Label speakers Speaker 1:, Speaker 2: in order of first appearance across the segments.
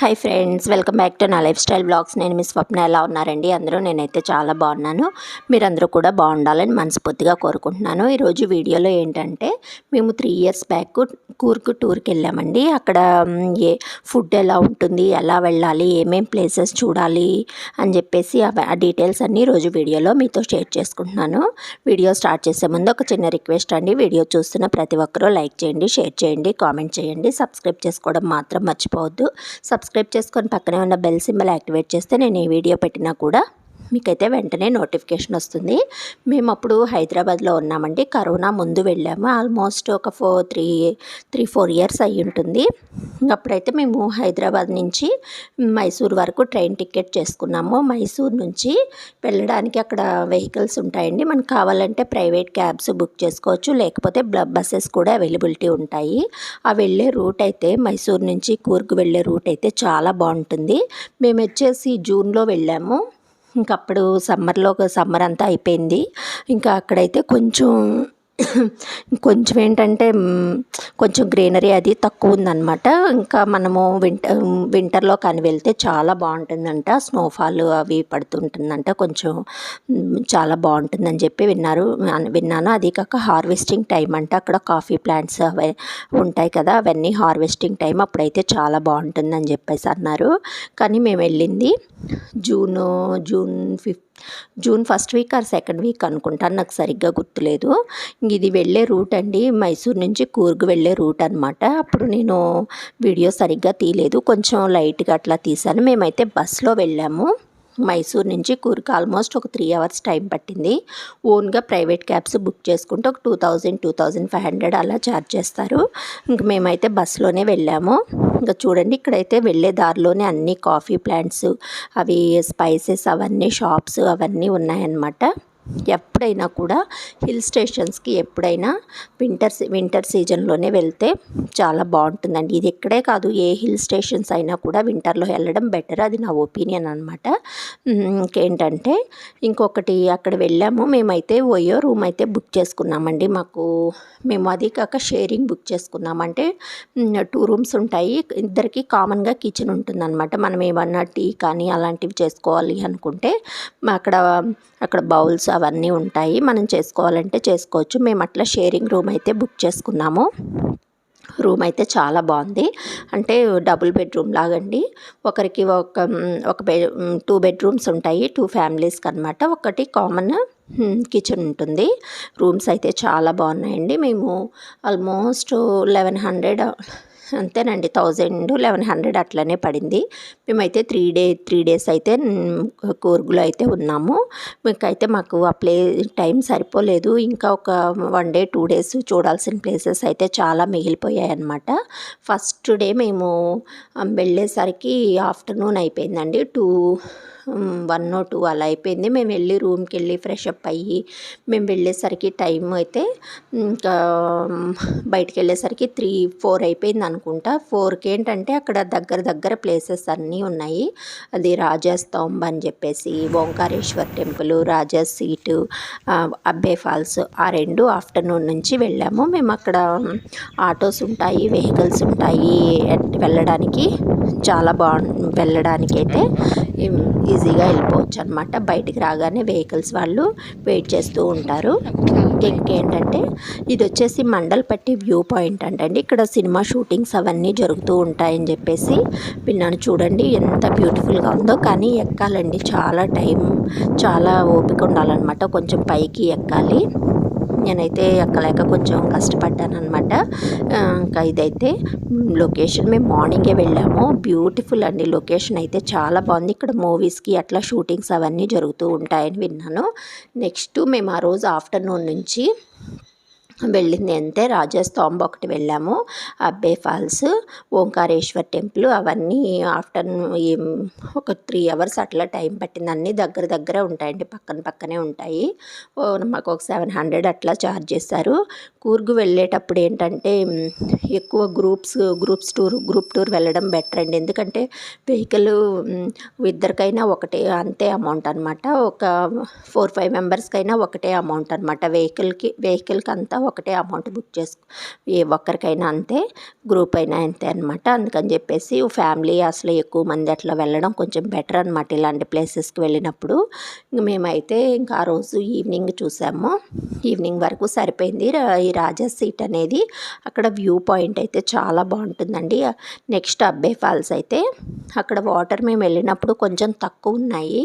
Speaker 1: Hi friends welcome back to నా lifestyle blogs నేను మీ స్వప్న ఎలా ఉన్నారండి? అందరూ నేనైతే చాలా బాగున్నాను. మీరందరూ కూడా బాగుండాలని మనస్ఫూర్తిగా కోరుకుంటున్నాను. ఈరోజు వీడియోలో ఏంటంటే మేము త్రీ ఇయర్స్ బ్యాక్ కూర్కు టూర్కి వెళ్ళామండి. అక్కడ ఏ ఫుడ్ ఎలా ఉంటుంది ఎలా వెళ్ళాలి ఏమేం ప్లేసెస్ చూడాలి అని చెప్పేసి ఆ డీటెయిల్స్ అన్నీ రోజు వీడియోలో మీతో షేర్ చేసుకుంటున్నాను. వీడియో స్టార్ట్ చేసే ముందు ఒక చిన్న రిక్వెస్ట్ అండి. వీడియో చూస్తున్న ప్రతి ఒక్కరూ లైక్ చేయండి షేర్ చేయండి కామెంట్ చేయండి. సబ్స్క్రైబ్ చేసుకోవడం మాత్రం మర్చిపోవద్దు. సబ్స్క్రైబ్ చేసుకొని పక్కనే ఉన్న బెల్ సింబల్ యాక్టివేట్ చేస్తే నేను ఏ వీడియో పెట్టినా కూడా మీకైతే వెంటనే నోటిఫికేషన్ వస్తుంది. మేము అప్పుడు హైదరాబాద్లో ఉన్నామండి. కరోనా ముందు వెళ్ళాము. ఆల్మోస్ట్ ఒక four three three four years అయి ఉంటుంది అప్పుడైతే మేము హైదరాబాద్ నుంచి మైసూర్ వరకు ట్రైన్ టికెట్ చేసుకున్నాము. మైసూర్ నుంచి వెళ్ళడానికి అక్కడ వెహికల్స్ ఉంటాయండి. మనకు కావాలంటే ప్రైవేట్ క్యాబ్స్ బుక్ చేసుకోవచ్చు. లేకపోతే బస్సెస్ కూడా అవైలబిలిటీ ఉంటాయి. ఆ వెళ్ళే రూట్ అయితే మైసూర్ నుంచి కూర్గు వెళ్ళే రూట్ అయితే చాలా బాగుంటుంది. మేము వచ్చేసి జూన్లో వెళ్ళాము. ఇంకప్పుడు సమ్మర్లో సమ్మర్ అంతా అయిపోయింది. ఇంకా అక్కడైతే కొంచెం కొంచెం ఏంటంటే కొంచెం గ్రీనరీ అది తక్కువ ఉందన్నమాట. ఇంకా మనము వింటర్ వింటర్లో కానీ వెళ్తే చాలా బాగుంటుందంట. స్నోఫాల్ అవి పడుతుంటుందంట. కొంచెం చాలా బాగుంటుందని చెప్పి విన్నారు. విన్నాను. అది కాక హార్వెస్టింగ్ టైం అంటే. అక్కడ కాఫీ ప్లాంట్స్ అవి ఉంటాయి కదా అవన్నీ హార్వెస్టింగ్ టైం అప్పుడైతే చాలా బాగుంటుందని చెప్పేసి అన్నారు. కానీ మేము వెళ్ళింది June June fifth June first week or second week అనుకుంటాను నాకు సరిగ్గా గుర్తులేదు. ఇది వెళ్ళే రూట్ అండి మైసూర్ నుంచి కూర్గు వెళ్ళే రూట్ అనమాట అప్పుడు నేను వీడియో సరిగ్గా తీయలేదు కొంచెం లైట్గా అట్లా తీశాను. మేమైతే బస్లో వెళ్ళాము. మైసూర్ నుంచి కూర్గ్ ఆల్మోస్ట్ ఒక త్రీ అవర్స్ టైం పట్టింది. ఓన్గా ప్రైవేట్ క్యాబ్స్ బుక్ చేసుకుంటే ఒక two thousand two thousand five hundred అలా ఛార్జ్ చేస్తారు. ఇంక మేమైతే బస్సులోనే వెళ్ళాము. ఇంకా చూడండి ఇక్కడైతే వెళ్ళే దారిలోనే అన్ని కాఫీ ప్లాంట్స్ అవి స్పైసెస్ అవన్నీ షాప్స్ అవన్నీ ఉన్నాయన్నమాట. ఎప్పుడైనా కూడా హిల్ స్టేషన్స్కి ఎప్పుడైనా వింటర్ వింటర్ సీజన్లోనే వెళ్తే చాలా బాగుంటుందండి. ఇది ఇక్కడే కాదు ఏ హిల్ స్టేషన్స్ అయినా కూడా వింటర్లో వెళ్ళడం బెటర్. అది నా ఒపీనియన్ అనమాట ఇంకేంటంటే ఇంకొకటి అక్కడ వెళ్ళాము. మేమైతే ఓయో రూమ్ అయితే బుక్ చేసుకున్నామండి. మాకు మేము అది కాక షేరింగ్ బుక్ చేసుకున్నామంటే టూ రూమ్స్ ఉంటాయి. ఇద్దరికి కామన్గా కిచెన్ ఉంటుందన్నమాట. మనం ఏమన్నా టీ కానీ అలాంటివి చేసుకోవాలి అనుకుంటే మా అక్కడ అక్కడ బౌల్స్ అవన్నీ ఉంటాయి. మనం చేసుకోవాలంటే చేసుకోవచ్చు. మేము అట్లా షేరింగ్ రూమ్ అయితే బుక్ చేసుకున్నాము. రూమ్ అయితే చాలా బాగుంది. అంటే డబుల్ బెడ్రూమ్ లాగండి. ఒకరికి ఒక ఒక బె టూ బెడ్రూమ్స్ ఉంటాయి. టూ ఫ్యామిలీస్కి అనమాట ఒకటి కామన్ కిచెన్ ఉంటుంది. రూమ్స్ అయితే చాలా బాగున్నాయండి. మేము ఆల్మోస్ట్ లెవెన్ హండ్రెడ్ అంతేనండి. థౌజండ్ లెవెన్ హండ్రెడ్ అట్లనే పడింది. మేమైతే త్రీ డే త్రీ డేస్ అయితే మ్, కూర్గులో అయితే ఉన్నాము. మీకైతే మాకు ఆ ప్లే టైం సరిపోలేదు. ఇంకా ఒక వన్ డే టూ డేస్ చూడాల్సిన ప్లేసెస్ అయితే చాలా మిగిలిపోయాయి అనమాట ఫస్ట్ డే మేము వెళ్ళేసరికి ఆఫ్టర్నూన్ అయిపోయిందండి. టూ వన్ ఓ టూ అలా అయిపోయింది. మేము వెళ్ళి రూమ్కి వెళ్ళి ఫ్రెష్ అప్ అయ్యి మేము వెళ్ళేసరికి టైం అయితే ఇంకా బయటికి వెళ్ళేసరికి త్రీ ఫోర్ అయిపోయింది అనుకుంటా. ఫోర్కి ఏంటంటే అక్కడ దగ్గర దగ్గర ప్లేసెస్ అన్నీ ఉన్నాయి. అది రాజస్తంభ అని చెప్పేసి Omkareshwar temple Raja seat Abbey falls ఆ రెండు ఆఫ్టర్నూన్ నుంచి వెళ్ళాము. మేము అక్కడ ఆటోస్ ఉంటాయి వెహికల్స్ ఉంటాయి వెళ్ళడానికి చాలా బాగు వెళ్ళడానికి అయితే ఈజీగా వెళ్ళిపోవచ్చు అనమాట బయటికి రాగానే వెహికల్స్ వాళ్ళు వెయిట్ చేస్తూ ఉంటారు. ఇంకేంటంటే ఇది వచ్చేసి మండల్పట్టి వ్యూ పాయింట్ అంటండి. ఇక్కడ సినిమా షూటింగ్స్ అవన్నీ జరుగుతూ ఉంటాయని చెప్పేసి విన్నాను. చూడండి ఎంత బ్యూటిఫుల్గా ఉందో. కానీ ఎక్కాలండి. చాలా టైం చాలా ఓపిక ఉండాలన్నమాట. కొంచెం పైకి ఎక్కాలి. నేనైతే ఎక్కలేక కొంచెం కష్టపడ్డాను అనమాట ఇంకా ఇదైతే లొకేషన్ మేము మార్నింగే వెళ్ళాము. బ్యూటిఫుల్ అండి లొకేషన్ అయితే చాలా బాగుంది. ఇక్కడ మూవీస్కి అట్లా షూటింగ్స్ అవన్నీ జరుగుతూ ఉంటాయని విన్నాను. నెక్స్ట్ మేము ఆ రోజు ఆఫ్టర్నూన్ నుంచి వెళ్ళింది అంతే రాజస్థాంబ్ ఒకటి వెళ్ళాము. అబ్బే ఫాల్స్ ఓంకారేశ్వర్ టెంపుల్ అవన్నీ ఆఫ్టర్నూన్ ఒక త్రీ అవర్స్ అట్లా టైం పట్టింది. అన్నీ దగ్గర దగ్గర ఉంటాయండి పక్కన పక్కనే ఉంటాయి. మాకు ఒక సెవెన్ హండ్రెడ్ అట్లా ఛార్జ్ చేశారు. కూర్గు వెళ్ళేటప్పుడు ఏంటంటే ఎక్కువ groups groups tour group tour వెళ్ళడం బెటర్ అండి. ఎందుకంటే వెహికల్ ఇద్దరికైనా ఒకటే అంతే అమౌంట్ అనమాట ఒక ఫోర్ ఫైవ్ మెంబర్స్కైనా ఒకటే అమౌంట్ అనమాట వెహికల్కి వెహికల్కి అంతా ఒకటే అమౌంట్ బుక్ చేసుకో ఏ ఒక్కరికైనా అంతే గ్రూప్ అయినా అంతే అనమాట అందుకని చెప్పేసి ఫ్యామిలీ అసలు ఎక్కువ మంది అట్లా వెళ్ళడం కొంచెం బెటర్ అనమాట ఇలాంటి ప్లేసెస్కి వెళ్ళినప్పుడు. ఇంక మేమైతే ఇంకా ఆ రోజు ఈవినింగ్ చూసాము. ఈవినింగ్ వరకు సరిపోయింది. ఈ రాజా సీట్ అనేది. అక్కడ వ్యూ పాయింట్ అయితే చాలా బాగుంటుందండి. నెక్స్ట్ అబ్బే ఫాల్స్ అయితే అక్కడ వాటర్ మేము వెళ్ళినప్పుడు కొంచెం తక్కువ ఉన్నాయి.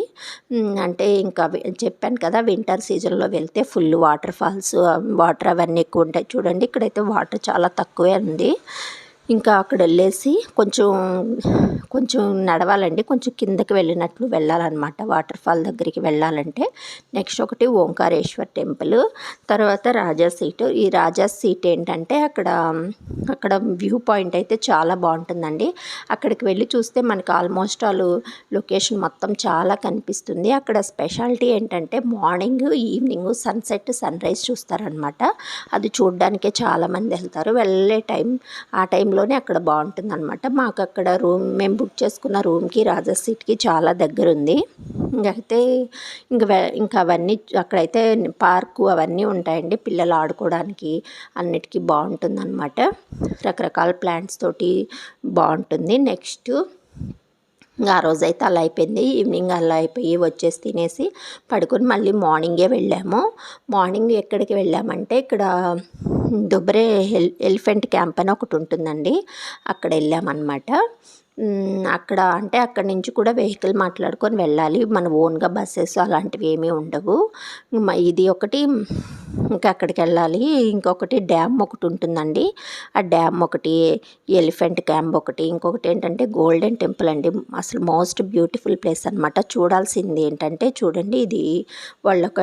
Speaker 1: అంటే ఇంకా చెప్పాను కదా వింటర్ సీజన్లో వెళ్తే ఫుల్ వాటర్ ఫాల్స్ వాటర్ అవన్నీ ఎక్కువ ఉంటాయి. చూడండి ఇక్కడైతే వాటర్ చాలా తక్కువే ఉంది. ఇంకా అక్కడ వెళ్ళేసి కొంచెం కొంచెం నడవాలండి. కొంచెం కిందకి వెళ్ళినట్లు వెళ్ళాలన్నమాట. వాటర్ ఫాల్ దగ్గరికి వెళ్ళాలంటే నెక్స్ట్ ఒకటి ఓంకారేశ్వర్ టెంపుల్ తర్వాత రాజా సీట్. ఈ రాజా సీట్ ఏంటంటే అక్కడ అక్కడ వ్యూ పాయింట్ అయితే చాలా బాగుంటుందండి. అక్కడికి వెళ్ళి చూస్తే మనకు ఆల్మోస్ట్ ఆల్ లొకేషన్ మొత్తం చాలా కనిపిస్తుంది. అక్కడ స్పెషాలిటీ ఏంటంటే morning evening sunset sunrise చూస్తారనమాట అది చూడడానికే చాలామంది వెళ్తారు. వెళ్ళే టైం ఆ టైం టైంలోనే అక్కడ బాగుంటుంది అనమాట మాకు అక్కడ రూమ్ మేము బుక్ చేసుకున్న రూమ్కి రాజా సీట్కి చాలా దగ్గర ఉంది ఇంకైతే ఇంక ఇంకా అవన్నీ అక్కడైతే పార్కు అవన్నీ ఉంటాయండి. పిల్లలు ఆడుకోవడానికి అన్నిటికీ బాగుంటుంది అనమాట రకరకాల ప్లాంట్స్ తోటి బాగుంటుంది. నెక్స్ట్ ఆ రోజైతే అలా అయిపోయింది. ఈవినింగ్ అలా అయిపోయి వచ్చేసి తినేసి పడుకొని మళ్ళీ మార్నింగే వెళ్ళాము. మార్నింగ్ ఎక్కడికి వెళ్ళామంటే ఇక్కడ దుబ్రే ఎల్ ఎలిఫెంట్ క్యాంప్ అని ఒకటి ఉంటుందండి. అక్కడ వెళ్ళామన్నమాట. అక్కడ అంటే అక్కడి నుంచి కూడా వెహికల్ మాట్లాడుకొని వెళ్ళాలి. మన ఓన్గా బస్సెస్ అలాంటివి ఏమీ ఉండవు. ఇది ఒకటి ఇంకా అక్కడికి వెళ్ళాలి. ఇంకొకటి డ్యామ్ ఒకటి ఉంటుందండి. ఆ డ్యామ్ ఒకటి ఎలిఫెంట్ క్యాంప్ ఒకటి ఇంకొకటి ఏంటంటే గోల్డెన్ టెంపుల్ అండి. అసలు మోస్ట్ బ్యూటిఫుల్ ప్లేస్ అనమాట చూడాల్సింది ఏంటంటే చూడండి ఇది వాళ్ళ ఒక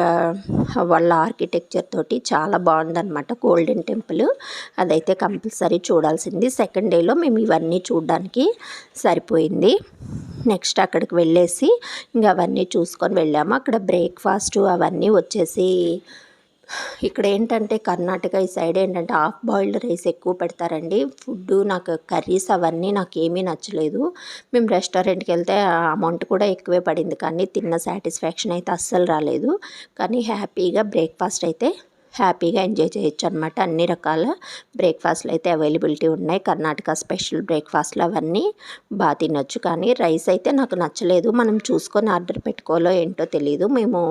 Speaker 1: వాళ్ళ ఆర్కిటెక్చర్ తోటి చాలా బాగుందన్నమాట గోల్డెన్ టెంపుల్. అదైతే కంపల్సరీ చూడాల్సింది. సెకండ్ డేలో మేము ఇవన్నీ చూడడానికి సరిపోయింది. నెక్స్ట్ అక్కడికి వెళ్ళేసి ఇంకా అవన్నీ చూసుకొని వెళ్ళాము. అక్కడ బ్రేక్ఫాస్ట్ అవన్నీ వచ్చేసి ఇక్కడ ఏంటంటే కర్ణాటక ఈ సైడ్ ఏంటంటే హాఫ్ బాయిల్డ్ రైస్ ఎక్కువ పెడతారండి. ఫుడ్ నాకు కర్రీస్ అవన్నీ నాకు ఏమీ నచ్చలేదు. మేము రెస్టారెంట్కి వెళ్తే అమౌంట్ కూడా ఎక్కువే పడింది. కానీ తిన్న సాటిస్ఫాక్షన్ అయితే అస్సలు రాలేదు. కానీ హ్యాపీగా బ్రేక్ఫాస్ట్ అయితే హ్యాపీగా ఎంజాయ్ చేయొచ్చు అనమాట అన్ని రకాల బ్రేక్ఫాస్ట్లు అయితే అవైలబిలిటీ ఉన్నాయి. కర్ణాటక స్పెషల్ బ్రేక్ఫాస్ట్లు అవన్నీ బాగా తినొచ్చు. కానీ రైస్ అయితే నాకు నచ్చలేదు. మనం చూసుకొని ఆర్డర్ పెట్టుకోవాలో ఏంటో తెలియదు మేము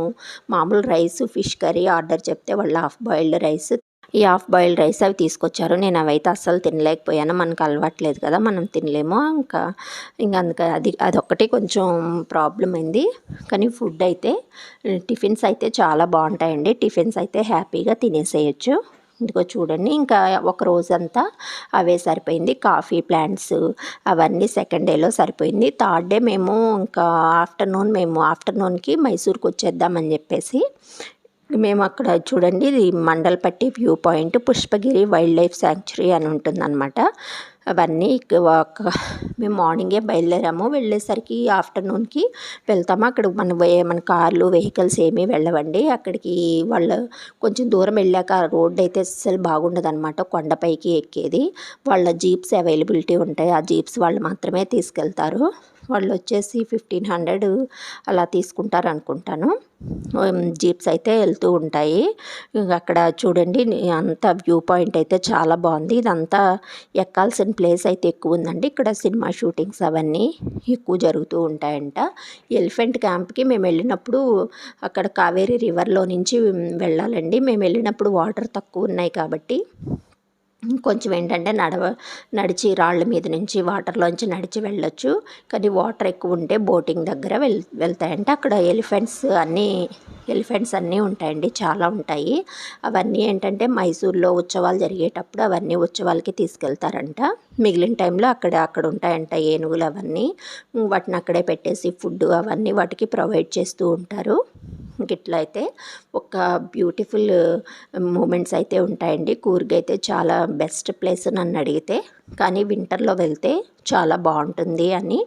Speaker 1: మామూలు రైస్ ఫిష్ కర్రీ ఆర్డర్ చెప్తే వాళ్ళు హాఫ్ బాయిల్డ్ రైస్ ఈ హాఫ్ బాయిల్డ్ రైస్ అవి తీసుకొచ్చారు. నేను అవైతే అస్సలు తినలేకపోయాను. మనకు అలవాట్లేదు కదా మనం తినలేము. ఇంకా ఇంకా అందుక అది అదొక్కటి కొంచెం ప్రాబ్లం అయింది. కానీ ఫుడ్ అయితే టిఫిన్స్ అయితే చాలా బాగుంటాయండి. టిఫిన్స్ అయితే హ్యాపీగా తినేసేయచ్చు. ఇదిగో చూడండి ఇంకా ఒక రోజంతా అవే సరిపోయింది. కాఫీ ప్లాంట్స్ అవన్నీ సెకండ్ డేలో సరిపోయింది. థర్డ్ డే మేము ఇంకా ఆఫ్టర్నూన్ మేము ఆఫ్టర్నూన్కి మైసూర్కి వచ్చేద్దామని చెప్పేసి మేము అక్కడ చూడండి ఇది Mandalpatti view point. Pushpagiri wildlife sanctuary అని ఉంటుందన్నమాట. అవన్నీ ఒక మేము మార్నింగే బయలుదేరాము. వెళ్ళేసరికి ఆఫ్టర్నూన్కి వెళ్తాము. అక్కడ మన వే- మన కార్లు వెహికల్స్ ఏమీ వెళ్ళవండి. అక్కడికి వాళ్ళు కొంచెం దూరం వెళ్ళాక రోడ్డు రోడ్ అయితే అస్సలు బాగుండదు అనమాట కొండపైకి ఎక్కేది. వాళ్ళ జీప్స్ అవైలబిలిటీ ఉంటాయి. ఆ జీప్స్ వాళ్ళు మాత్రమే తీసుకెళ్తారు. వాళ్ళు వచ్చేసి ఫిఫ్టీన్ హండ్రెడ్ అలా తీసుకుంటారు అనుకుంటాను జీప్స్ అయితే వెళ్తూ ఉంటాయి. అక్కడ చూడండి అంత వ్యూ పాయింట్ అయితే చాలా బాగుంది. ఇదంతా ఎక్కాల్సిన ప్లేస్ అయితే ఎక్కువ ఉందండి ఇక్కడ సినిమా షూటింగ్స్ అవన్నీ ఎక్కువ జరుగుతూ ఉంటాయంట. ఎలిఫెంట్ క్యాంప్కి మేము వెళ్ళినప్పుడు అక్కడ కావేరీ రివర్లో నుంచి వెళ్ళాలండి. మేము వెళ్ళినప్పుడు వాటర్ తక్కువ ఉన్నాయి కాబట్టి కొంచెం ఏంటంటే నడవ నడిచి రాళ్ళ మీద నుంచి వాటర్లోంచి నడిచి వెళ్ళొచ్చు. కానీ వాటర్ ఎక్కువ ఉంటే బోటింగ్ దగ్గర వెళ్ వెళ్తాయంటే. అక్కడ ఎలిఫెంట్స్ అన్నీ ఎలిఫెంట్స్ అన్నీ ఉంటాయండి. చాలా ఉంటాయి. అవన్నీ ఏంటంటే మైసూర్లో ఉత్సవాలు జరిగేటప్పుడు అవన్నీ ఉత్సవాలకి తీసుకెళ్తారంట. మిగిలిన టైంలో అక్కడ అక్కడ ఉంటాయంట ఏనుగులు అవన్నీ. వాటిని అక్కడే పెట్టేసి ఫుడ్ అవన్నీ వాటికి ప్రొవైడ్ చేస్తూ ఉంటారు. ఇట్లా అయితే ఒక బ్యూటిఫుల్ మూమెంట్స్ అయితే ఉంటాయండి. కూర్గ్ అయితే చాలా బెస్ట్ ప్లేస్ నన్ను అడిగితే. కానీ వింటర్లో వెళ్తే చాలా బాగుంటుంది అని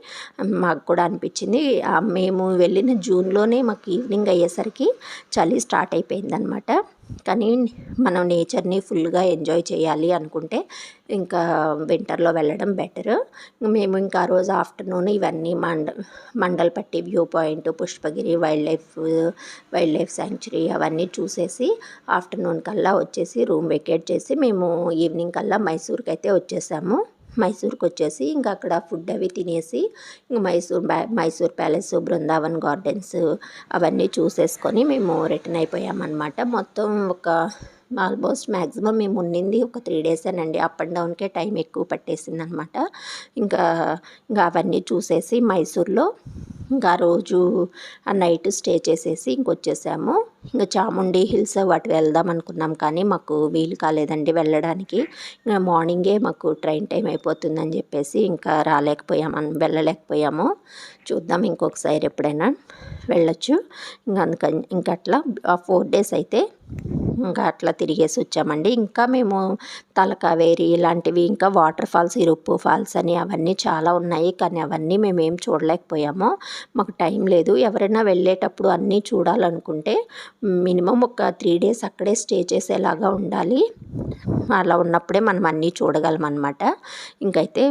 Speaker 1: మాకు కూడా అనిపించింది. మేము వెళ్ళిన జూన్లోనే మాకు ఈవినింగ్ అయ్యేసరికి చలి స్టార్ట్ అయిపోయిందనమాట కానీ మనం నేచర్ని ఫుల్గా ఎంజాయ్ చేయాలి అనుకుంటే ఇంకా వింటర్లో వెళ్ళడం బెటర్. మేము ఇంకా ఆ రోజు ఆఫ్టర్నూన్ ఇవన్నీ మండ Mandalpatti view point Pushpagiri wildlife wildlife sanctuary అవన్నీ చూసేసి ఆఫ్టర్నూన్ కల్లా వచ్చేసి రూమ్ వెకేట్ చేసి మేము ఈవినింగ్ కల్లా మైసూర్కి అయితే వచ్చేసాము. మైసూర్కి వచ్చేసి ఇంకా అక్కడ ఫుడ్ అవి తినేసి ఇంక మైసూర్ మైసూర్ ప్యాలెస్ బృందావన్ గార్డెన్స్ అవన్నీ చూసేసుకొని మేము రిటర్న్ అయిపోయామన్నమాట. మొత్తం ఒక ఆల్మోస్ట్ మ్యాక్సిమం మేము ఉండింది ఒక త్రీ డేసేనండి అప్ అండ్ డౌన్కే టైం ఎక్కువ పట్టేసింది అనమాట ఇంకా ఇంకా అవన్నీ చూసేసి మైసూర్లో ఇంకా రోజు ఆ నైట్ స్టే చేసేసి ఇంకొచ్చేసాము. ఇంకా చాముండి హిల్స్ వాటి వెళ్దాం అనుకున్నాం కానీ మాకు వీలు కాలేదండి వెళ్ళడానికి. ఇంకా మార్నింగే మాకు ట్రైన్ టైం అయిపోతుందని చెప్పేసి ఇంకా రాలేకపోయాము వెళ్ళలేకపోయాము. చూద్దాం ఇంకొకసారి ఎప్పుడైనా వెళ్ళొచ్చు. ఇంకా అందుకని ఇంకా అట్లా ఆ ఫోర్ డేస్ అయితే ఇంకా అట్లా తిరిగేసి వచ్చామండి. ఇంకా మేము తలకావేరి ఇలాంటివి ఇంకా వాటర్ ఫాల్స్ ఇరుప్పు ఫాల్స్ అని అవన్నీ చాలా ఉన్నాయి. కానీ అవన్నీ మేము ఏం చూడలేకపోయాము. మాకు టైం లేదు. ఎవరైనా వెళ్ళేటప్పుడు అన్నీ చూడాలనుకుంటే మినిమం ఒక త్రీ డేస్ అక్కడే స్టే చేసేలాగా ఉండాలి. అలా ఉన్నప్పుడే మనం అన్నీ చూడగలం అనమాట ఇంకైతే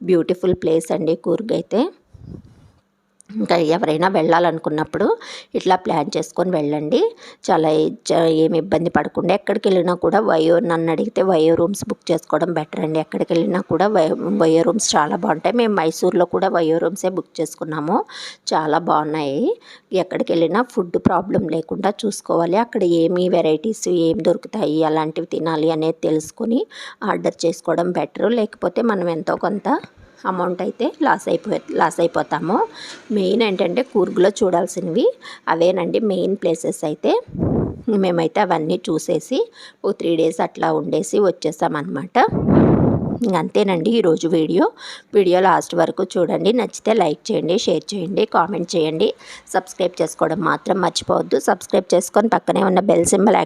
Speaker 1: బ్యూటిఫుల్ ప్లేస్ అండి కూర్గ్ అయితే. ఇంకా ఎవరైనా వెళ్ళాలనుకున్నప్పుడు ఇట్లా ప్లాన్ చేసుకొని వెళ్ళండి. చాలా ఏమి ఇబ్బంది పడకుండా ఎక్కడికి వెళ్ళినా కూడా వయో నన్ను అడిగితే వయో రూమ్స్ బుక్ చేసుకోవడం బెటర్ అండి. ఎక్కడికి వెళ్ళినా కూడా వయో వయో రూమ్స్ చాలా బాగుంటాయి. మేము మైసూర్లో కూడా వయో రూమ్సే బుక్ చేసుకున్నాము. చాలా బాగున్నాయి. ఎక్కడికి వెళ్ళినా ఫుడ్ ప్రాబ్లం లేకుండా చూసుకోవాలి. అక్కడ ఏమి వెరైటీస్ ఏం దొరుకుతాయి అలాంటివి తినాలి అనేది తెలుసుకొని ఆర్డర్ చేసుకోవడం బెటర్. లేకపోతే మనం ఎంతో కొంత అమౌంట్ అయితే లాస్ అయిపో లాస్ అయిపోతాము. మెయిన్ ఏంటంటే కూర్గులో చూడాల్సినవి. అవేనండి మెయిన్ ప్లేసెస్ అయితే. మేమైతే అవన్నీ చూసేసి ఓ త్రీ డేస్ అట్లా ఉండేసి వచ్చేసామన్నమాట. అంతేనండి ఈరోజు వీడియో. వీడియో లాస్ట్ వరకు చూడండి. నచ్చితే లైక్ చేయండి షేర్ చేయండి కామెంట్ చేయండి. సబ్స్క్రైబ్ చేసుకోవడం మాత్రం మర్చిపోవద్దు. సబ్స్క్రైబ్ చేసుకొని పక్కనే ఉన్న బెల్ సింబల్